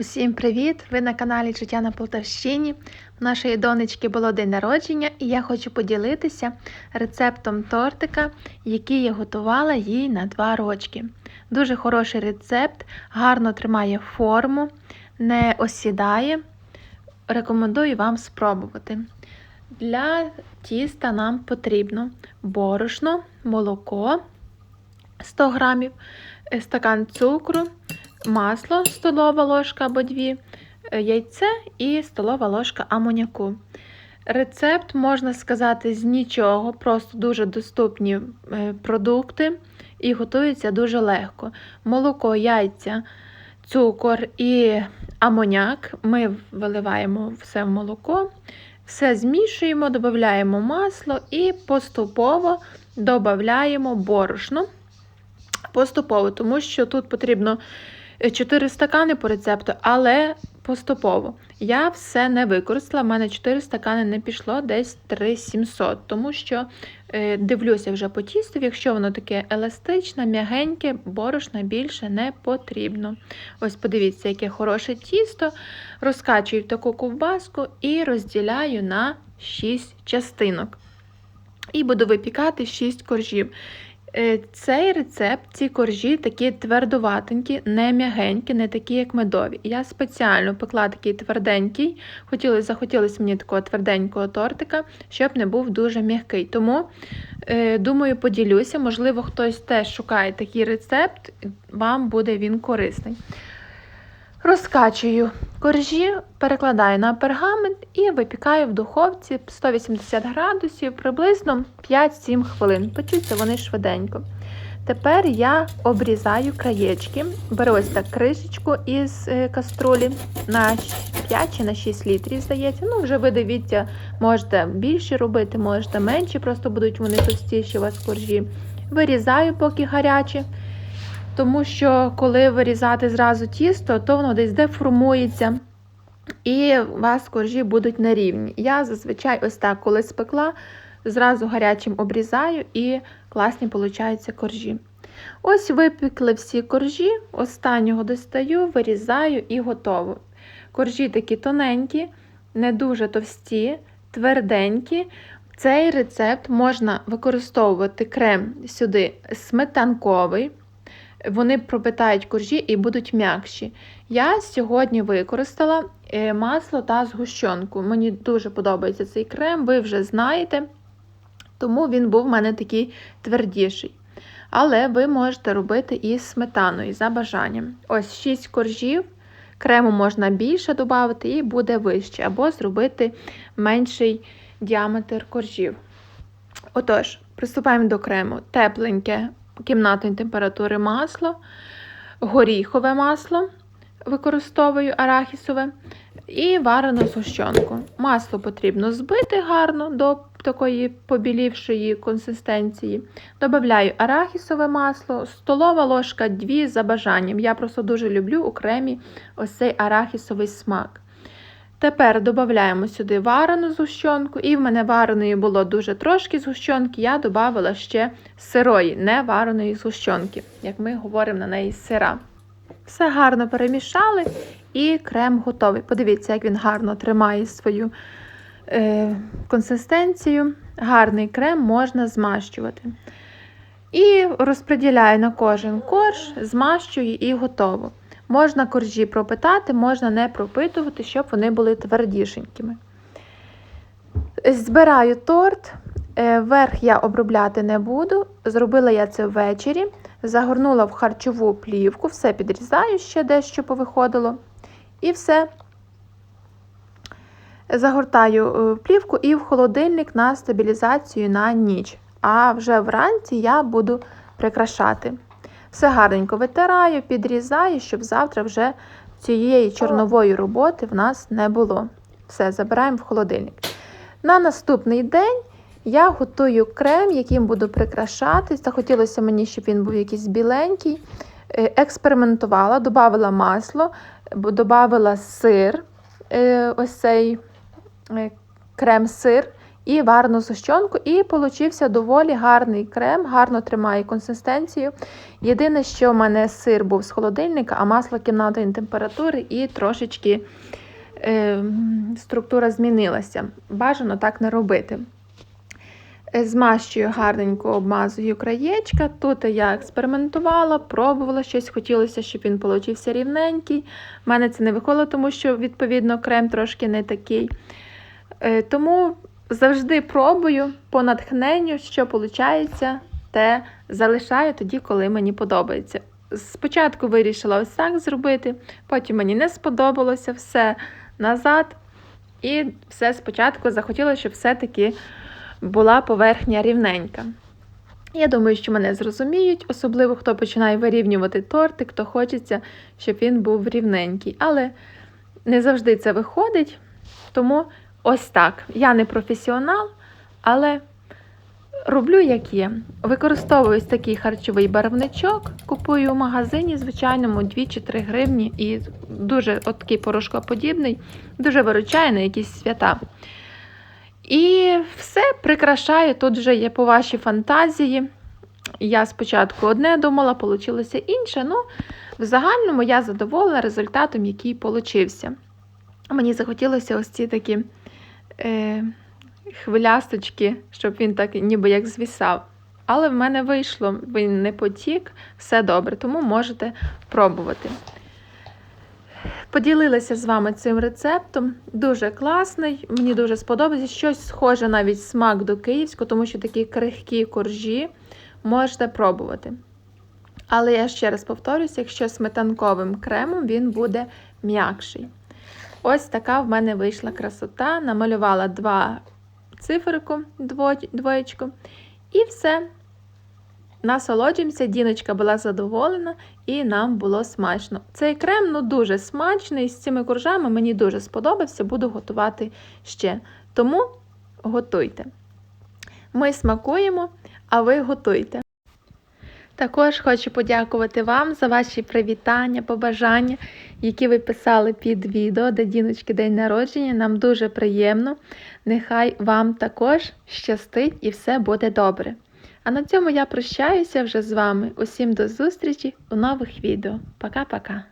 Усім привіт! Ви на каналі Життя на Полтавщині. У нашої донечки було день народження, і я хочу поділитися рецептом тортика, який я готувала їй на 2 рочки. Дуже хороший рецепт, гарно тримає форму, не осідає. Рекомендую вам спробувати. Для тіста нам потрібно борошно, молоко 100 грамів, е, стакан цукру масло, столова ложка або дві, е, яйце і столова ложка амоняку. Рецепт, можна сказати, з нічого, просто дуже доступні е, продукти і готується дуже легко. Молоко, яйця, цукор і амоняк. Ми виливаємо все в молоко, все змішуємо, додаємо масло і поступово додаємо борошно. Поступово, тому що тут потрібно 4 стакани по рецепту, але поступово. Я все не використала, в мене 4 стакани не пішло, десь 3700, тому що е, дивлюся вже по тісту, якщо воно таке еластичне, м'ягеньке, борошна більше не потрібно. Ось подивіться, яке хороше тісто. Розкачую таку ковбаску і розділяю на 6 частинок. І буду випікати 6 коржів. Е, цей рецепт, ці коржі такі твердуватенькі, не м'ягенькі, не такі, як медові. Я спеціально пекла такий тверденький, хотілося, захотілося мені такого тверденького тортика, щоб не був дуже м'який. Тому, е, думаю, поділюся, можливо, хтось теж шукає такий рецепт, вам буде він корисний. Розкачую коржі, перекладаю на пергамент і випікаю в духовці 180 градусів приблизно 5-7 хвилин. Печуться вони швиденько. Тепер я обрізаю краєчки, беру ось так кришечку із е, каструлі на 5 чи на 6 літрів, здається. Ну, вже ви дивіться, можете більше робити, можете менші, просто будуть вони товстіші у вас коржі. Вирізаю, поки гарячі. Тому що, коли вирізати зразу тісто, то воно десь деформується, і у вас коржі будуть нерівні. Я зазвичай ось так, коли спекла, зразу гарячим обрізаю і класні получаються коржі. Ось випікли всі коржі, останнього достаю, вирізаю і готово. Коржі такі тоненькі, не дуже товсті, тверденькі. Цей рецепт можна використовувати крем сюди сметанковий вони пропитають коржі і будуть м'якші. Я сьогодні використала е, масло та згущенку. Мені дуже подобається цей крем, ви вже знаєте, тому він був в мене такий твердіший. Але ви можете робити із сметаною за бажанням. Ось 6 коржів, крему можна більше додати і буде вище, або зробити менший діаметр коржів. Отож, приступаємо до крему. Тепленьке кімнатної температури масло, горіхове масло, використовую арахісове, і варену згущенку. Масло потрібно збити гарно до такої побілівшої консистенції. Добавляю арахісове масло, столова ложка 2 за бажанням. Я просто дуже люблю у кремі ось цей арахісовий смак. Тепер додаємо сюди варену згущенку, і в мене вареної було дуже трошки згущенки, я додавала ще сирої, не вареної згущенки, як ми говоримо на неї сира. Все гарно перемішали і крем готовий. Подивіться, як він гарно тримає свою е, консистенцію. Гарний крем можна змащувати. І розподіляю на кожен корж, змащую і готово. Можна коржі пропитати, можна не пропитувати, щоб вони були твердішенькими. Збираю торт, е, верх я обробляти не буду. Зробила я це ввечері, загорнула в харчову плівку, все підрізаю, ще дещо повиходило. І все загортаю е, плівку і в холодильник на стабілізацію на ніч. А вже вранці я буду прикрашати. Все гарненько витираю, підрізаю, щоб завтра вже цієї чорнової роботи в нас не було. Все, забираємо в холодильник. На наступний день я готую крем, яким буду прикрашати. Захотілося мені, щоб він був якийсь біленький. Е, експериментувала, додавала масло, додавала сир, е, ось цей е, крем-сир, і варну згущенку, і получився доволі гарний крем, гарно тримає консистенцію. Єдине, що в мене сир був з холодильника, а масло кімнатної температури і трошечки е, структура змінилася. Бажано так не робити. Е, Змащую гарненько обмазую краєчка. Тут я експериментувала, пробувала щось, хотілося, щоб він получився рівненький. У мене це не виходило, тому що, відповідно, крем трошки не такий. Е, Тому завжди пробую по натхненню, що виходить, те залишаю тоді, коли мені подобається. Спочатку вирішила ось так зробити, потім мені не сподобалося все назад. І все спочатку захотіла, щоб все-таки була поверхня рівненька. Я думаю, що мене зрозуміють, особливо хто починає вирівнювати тортик, хто хочеться, щоб він був рівненький. Але не завжди це виходить. Тому ось так. Я не професіонал, але роблю як є. Використовую ось такий харчовий барвничок, купую в магазині, звичайному 2 чи 3 гривні, і дуже от такий порошкоподібний, дуже виручає на якісь свята. І все прикрашаю. Тут вже є по вашій фантазії. Я спочатку одне думала, вийшло інше. Ну, в загальному я задоволена результатом, який получився. Мені захотілося ось ці такі е, хвилясточки, щоб він так ніби як звісав. Але в мене вийшло, він не потік, все добре, тому можете пробувати. Поділилася з вами цим рецептом. Дуже класний, мені дуже сподобається. Щось схоже навіть смак до київського, тому що такі крихкі коржі можете пробувати. Але я ще раз повторюся, якщо сметанковим кремом, він буде м'якший. Ось така в мене вийшла красота. Намалювала два циферку, двоєчку, і все. Насолоджуємося, Діночка була задоволена і нам було смачно. Цей крем ну, дуже смачний, з цими коржами мені дуже сподобався, буду готувати ще. Тому готуйте. Ми смакуємо, а ви готуйте. Також хочу подякувати вам за ваші привітання, побажання, які ви писали під відео, де Діночки день народження. Нам дуже приємно. Нехай вам також щастить і все буде добре. А на цьому я прощаюся вже з вами. Усім до зустрічі у нових відео. Пока-пока!